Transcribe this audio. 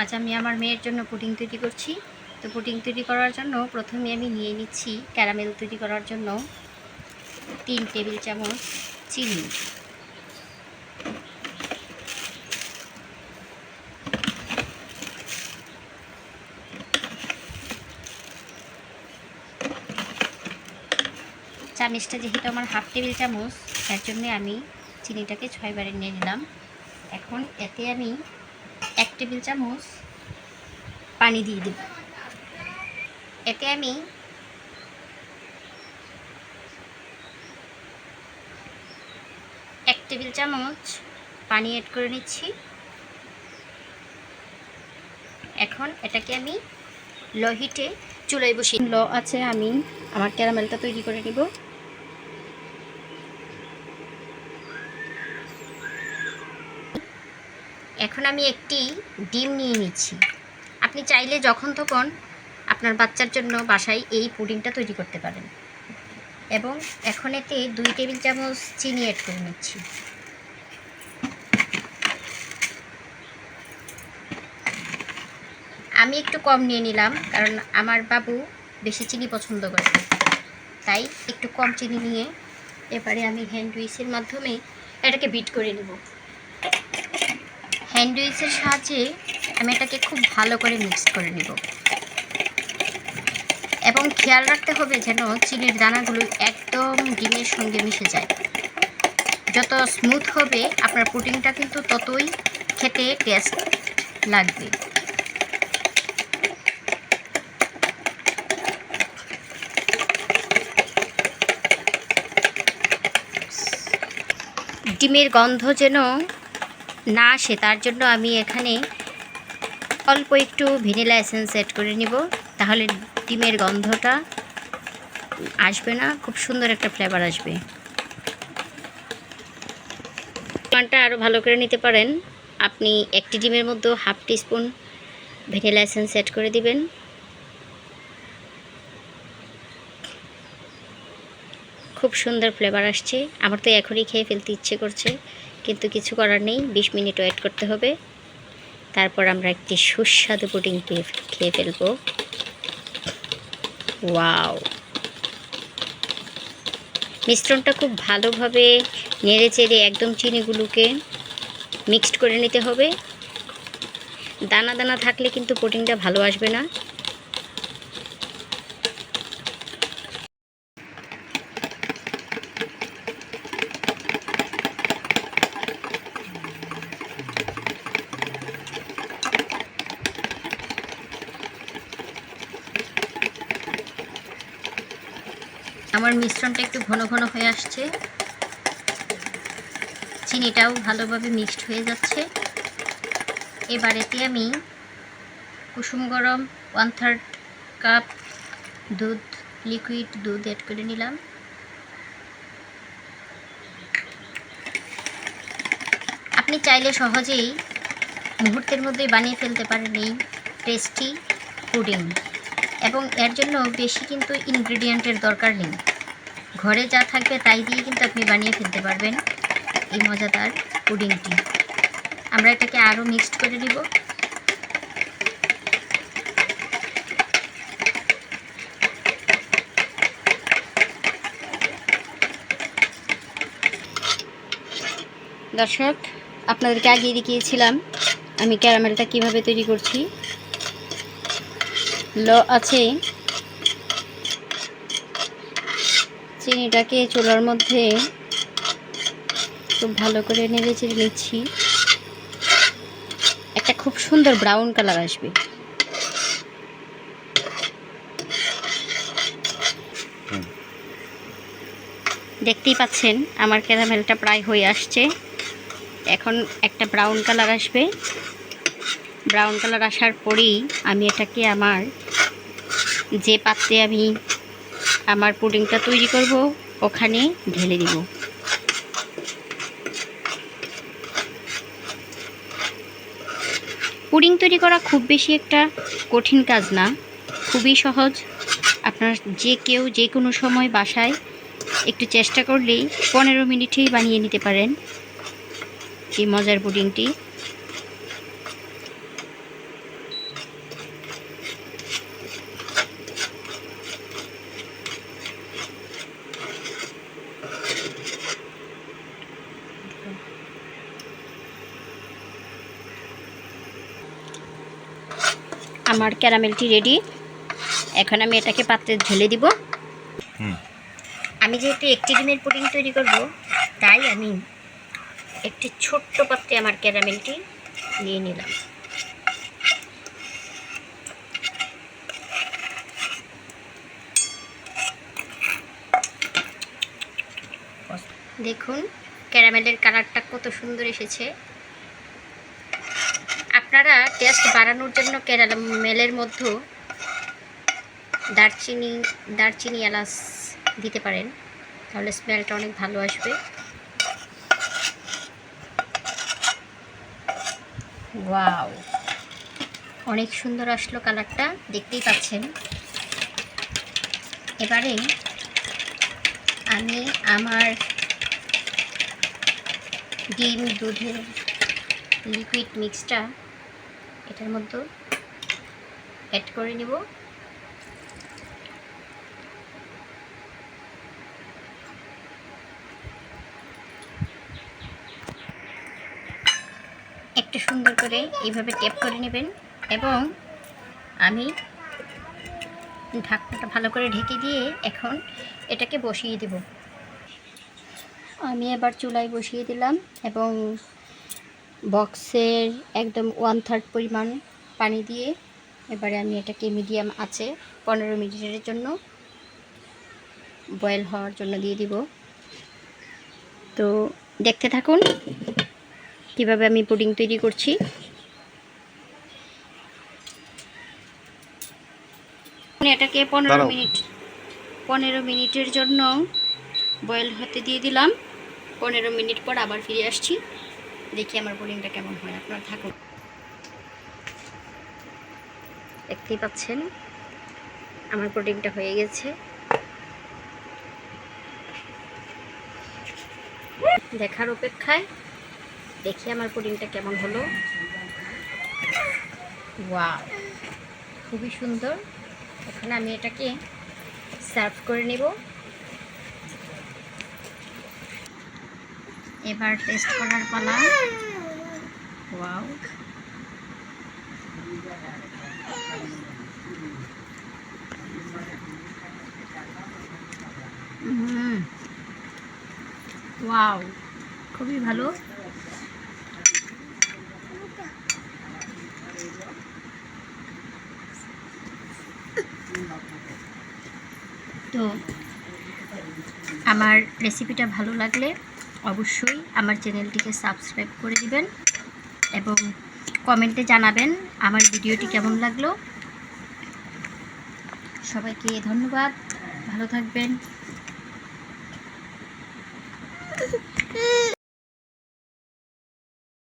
আজ আমি আমার মেয়ের জন্য পুডিং তৈরি করছি। তো পুডিং তৈরি করার জন্য প্রথমে আমি নিয়ে নিচ্ছি ক্যারামেল তৈরি করার জন্য তিন টেবিল চামচ চিনি। চামচটা যেহেতু আমার হাফ টেবিল চামচ, তার জন্য আমি চিনিটাকে ছয়বারে নিয়ে নিলাম। এখন এতে আমি এক টেবিল চামচ পানি দিয়ে দেব। এতে আমি এক টেবিল চামচ পানি অ্যাড করে নিচ্ছি। এখন এটাকে আমি লো হিটে চুলায় বসি ল আছে, আমি আমার ক্যারামেলটা তৈরি করে নিব। এখন আমি একটি ডিম নিয়ে নিচ্ছি। আপনি চাইলে যখন তখন আপনার বাচ্চার জন্য বাসায় এই পুডিংটা তৈরি করতে পারেন। এবং এখন এতে দুই টেবিল চামচ চিনি অ্যাড করে নিচ্ছি। আমি একটু কম নিয়ে নিলাম, কারণ আমার বাবু বেশি চিনি পছন্দ করে তাই একটু কম চিনি নিয়ে এবারে আমি হ্যান্ড উইসের মাধ্যমে এটাকে বিট করে নেব। হ্যান্ড উইচের সাহায্যে আমি এটাকে খুব ভালো করে মিক্স করে নিব। এবং খেয়াল রাখতে হবে যেন চিনির দানাগুলো একদম ডিমের সঙ্গে মিশে যায়। যত স্মুথ হবে, আপনার পুডিংটা কিন্তু ততই খেতে টেস্ট লাগবে। ডিমের গন্ধ যেন না আসে তার জন্য আমি এখানে অল্প একটু ভ্যানিলা এসেন্স অ্যাড করে নিব। তাহলে ডিমের গন্ধটা আসবে না, খুব সুন্দর একটা ফ্লেভার আসবে। পানটা আরও ভালো করে নিতে পারেন। আপনি একটি ডিমের মধ্যে half teaspoon vanilla essence add করে দিবেন। খুব সুন্দর ফ্লেভার আসছে। আমার তো এখনই খেয়ে ফেলতে ইচ্ছে করছে। কিন্তু কিছু করার নেই, বিশ মিনিট ওয়েট করতে হবে। তারপর আমরা একটি সুস্বাদু পুডিং খেয়ে ফেলব। ওয়াও! মিশ্রণটা খুব ভালোভাবে নেড়ে চেড়ে একদম চিনিগুলোকে মিক্সড করে নিতে হবে। দানা দানা থাকলে কিন্তু পুডিংটা ভালো আসবে না। আমার মিশ্রণটা একটু ঘন ঘন হয়ে আসছে। চিনিটাও ভালোভাবে মিক্সড হয়ে যাচ্ছে। এবার এতে আমি কুসুম গরম ওয়ান থার্ড কাপ দুধ লিকুইড দুধ অ্যাড করে নিলাম। আপনি চাইলে সহজেই মুহূর্তের মধ্যেই বানিয়ে ফেলতে পারেন এই টেস্টি পুডিং এবং এর জন্য বেশি কিন্তু ইনগ্রেডিয়েন্টের দরকার নেই। ঘরে যা থাকবে তাই দিয়ে কিন্তু আপনি বানিয়ে ফেলতে পারবেন এই মজাদার পুডিংটি। আমরা এটাকে আরও মিক্সড করে দিব দর্শক, আপনাদেরকে আগিয়ে দেখিয়েছিলাম আমি ক্যারামেলটা কীভাবে তৈরি করছি। ল আছে। চিনিটাকে চুলার মধ্যে খুব ভালো করে নেড়ে চেড়ে নিচ্ছি। একটা খুব সুন্দর ব্রাউন কালার আসবে। দেখতেই পাচ্ছেন, আমার ক্যারামেলটা প্রায় হয়ে আসছে। এখন একটা ব্রাউন কালার আসবে। ব্রাউন কালার আসার পরেই আমি এটাকে আমার যে পাত্রে আমি আমার পুডিংটা তৈরি করব, ওখানে ঢেলে দিব। পুডিং তৈরি করা খুব বেশি একটা কঠিন কাজ না, খুবই সহজ। আপনার যে কেউ যে কোনো সময় বাসায় একটু চেষ্টা করলেই পনেরো মিনিটেই বানিয়ে নিতে পারেন এই মজার পুডিংটি। আমার ক্যারামেলটি রেডি। এখন আমি এটাকে পাত্রে ঢেলে দিব। আমি যেহেতু একটি ডিমের পুডিং তৈরি করব তাই আমি একটি ছোট্ট পাত্রে আমার ক্যারামেলটি নিয়ে নিলাম। দেখুন ক্যারামেলের কালারটা কত সুন্দর এসেছে। আপনারা টেস্ট বাড়ানোর জন্য কেরালা মেলের মধ্যে দারচিনি দারচিনি এলাচ দিতে পারেন। তাহলে স্মেলটা অনেক ভালো আসবে। ওয়াও! অনেক সুন্দর আসলো কালারটা, দেখতেই পাচ্ছেন। এবারে আমি আমার ডিম দুধের লিকুইড মিক্সটা এটার মধ্যে অ্যাড করে নিব। একটু সুন্দর করে এইভাবে টেপ করে নেবেন এবং আমি ঢাকনাটা ভালো করে ঢেকে দিয়ে এখন এটাকে বসিয়ে দেব। আমি এবার চুলায় বসিয়ে দিলাম এবং বক্সের একদম ওয়ান থার্ড পরিমাণ পানি দিয়ে এবারে আমি এটাকে মিডিয়াম আছে পনেরো মিনিটের জন্য বয়েল হওয়ার জন্য দিয়ে দিব। তো দেখতে থাকুন কীভাবে আমি পুডিং তৈরি করছি। এটাকে পনেরো মিনিট পনেরো মিনিটের জন্য বয়েল হতে দিয়ে দিলাম। পনেরো মিনিট পর আবার ফিরে আসছি। দেখি আমার পুডিংটা কেমন হয়। আপনারা থাকুন। দেখতেই পাচ্ছেন আমার পুডিংটা হয়ে গেছে। দেখার অপেক্ষায় দেখি আমার পুডিংটা কেমন হলো। ওয়া খুবই সুন্দর। এখন আমি এটাকে সার্ভ করে নেব। এবার টেস্ট করার পালা। ওয়াও হুম। ওয়াও খুবই ভালো। তো আমার রেসিপিটা ভালো লাগলে অবশ্যই আমার চ্যানেলটিকে সাবস্ক্রাইব করে দিবেন এবং কমেন্টে জানাবেন আমার ভিডিওটি কেমন লাগল। সবাইকে ধন্যবাদ, ভালো থাকবেন।